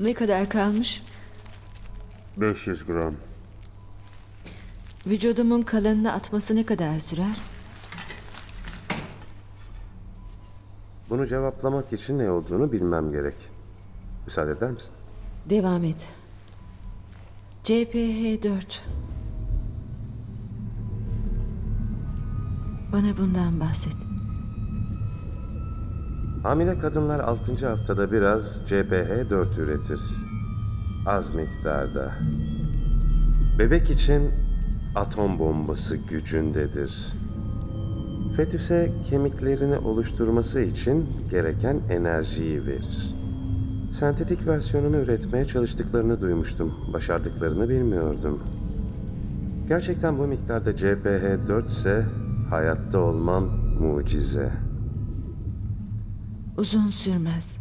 Ne kadar kalmış? 500 gram. Vücudumun kalanını atması ne kadar sürer? Bunu cevaplamak için ne olduğunu bilmem gerek. Müsaade eder misin? Devam et. CPH-4. Bana bundan bahset. Hamile kadınlar 6. haftada biraz CPH4 üretir. Az miktarda. Bebek için atom bombası gücündedir. Fetüse kemiklerini oluşturması için gereken enerjiyi verir. Sentetik versiyonunu üretmeye çalıştıklarını duymuştum. Başardıklarını bilmiyordum. Gerçekten bu miktarda CPH4 ise hayatta olmam mucize. Uzun sürmez.